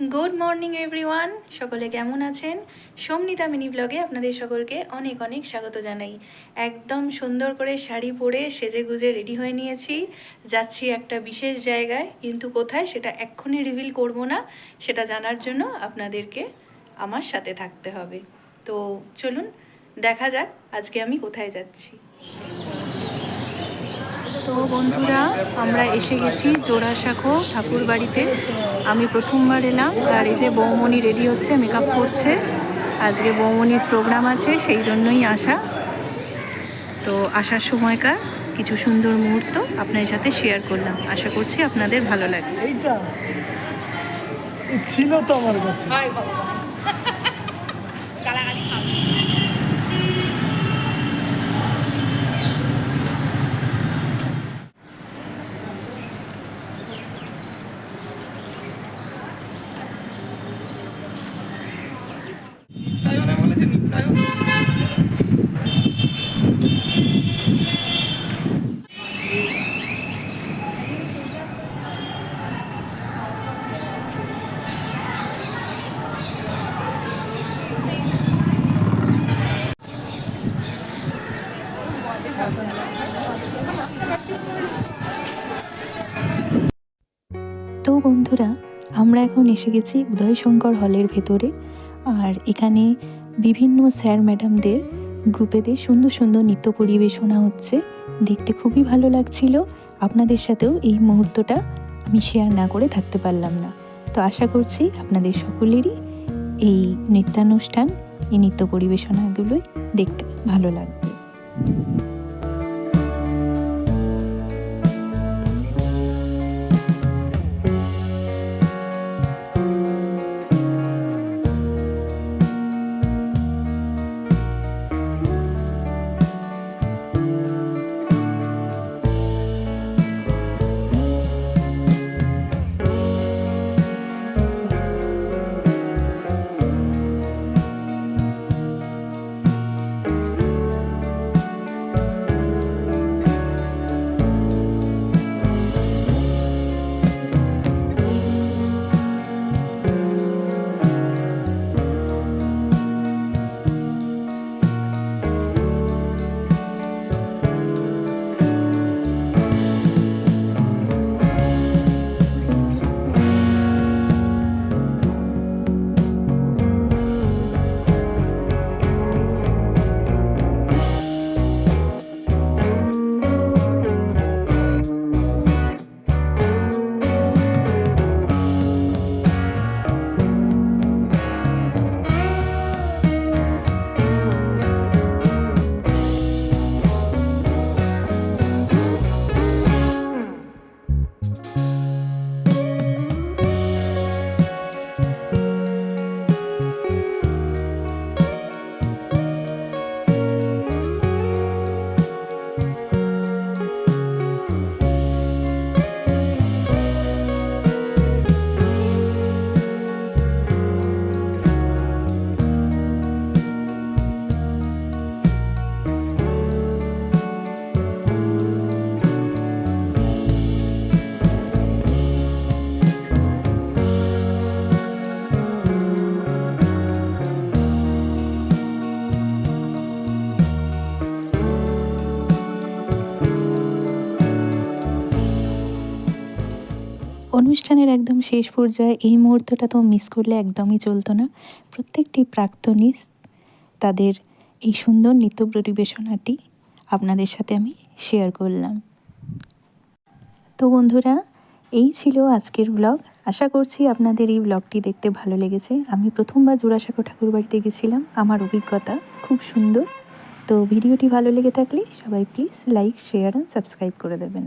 Good morning everyone সকলে কেমন আছেন? সোমনিতা মিনি ব্লগে আপনাদের সকলকে অনেক অনেক স্বাগত জানাই। একদম সুন্দর করে শাড়ি পরে সেজে গুজে রেডি হয়ে নিয়েছি। যাচ্ছি একটা বিশেষ জায়গায়, কিন্তু কোথায় সেটা এক্ষুনি রিভিল করব না। সেটা জানার জন্য আপনাদেরকে আমার সাথে থাকতে হবে। তো চলুন, দেখা যাক আজকে আমি কোথায় যাচ্ছি। তো বন্ধুরা আমরা এসে গেছি জোড়াসাঁকো ঠাকুর বাড়িতে আমি প্রথমবার এলাম আর এই যে বৌমণি রেডি হচ্ছে মেকআপ করছে। আজকে বৌমণির প্রোগ্রাম আছে সেই জন্যই আসা। তো আসার সময়কার কিছু সুন্দর মুহূর্ত আপনার সাথে শেয়ার করলাম। আশা করছি আপনাদের ভালো লাগবে। এইটা? ছিল তো আমার কাছে। তো বন্ধুরা আমরা এখন এসে গেছি উদয়শঙ্কর হলের ভেতরে। আর এখানে বিভিন্ন স্যার ম্যাডামদের, গ্রুপেদের সুন্দর সুন্দর নৃত্য পরিবেশনা হচ্ছে। দেখতে খুবই ভালো লাগছিল। আপনাদের সাথেও এই মুহূর্তটা আমি শেয়ার না করে থাকতে পারলাম না। তো আশা করছি আপনাদের সকলেরই এই নৃত্যানুষ্ঠান, এই নৃত্য পরিবেশনাগুলোই দেখতে ভালো লাগবে। অনুষ্ঠানের একদম শেষ পর্যায়ে এই মুহূর্তটা তো মিস করলে একদমই চলতো না। প্রত্যেকটি প্রাক্তনী তাদের এই সুন্দর নৃত্য পরিবেশনাটি আপনাদের সাথে আমি শেয়ার করলাম। তো বন্ধুরা, এই ছিল আজকের ব্লগ আশা করছি আপনাদের এই ব্লগটি দেখতে ভালো লেগেছে। আমি প্রথমবার জোড়াসাঁকো ঠাকুর বাড়িতে গেছিলাম। আমার অভিজ্ঞতা খুব সুন্দর। তো ভিডিওটি ভালো লেগে থাকলে সবাই please like share and subscribe করে দেবেন।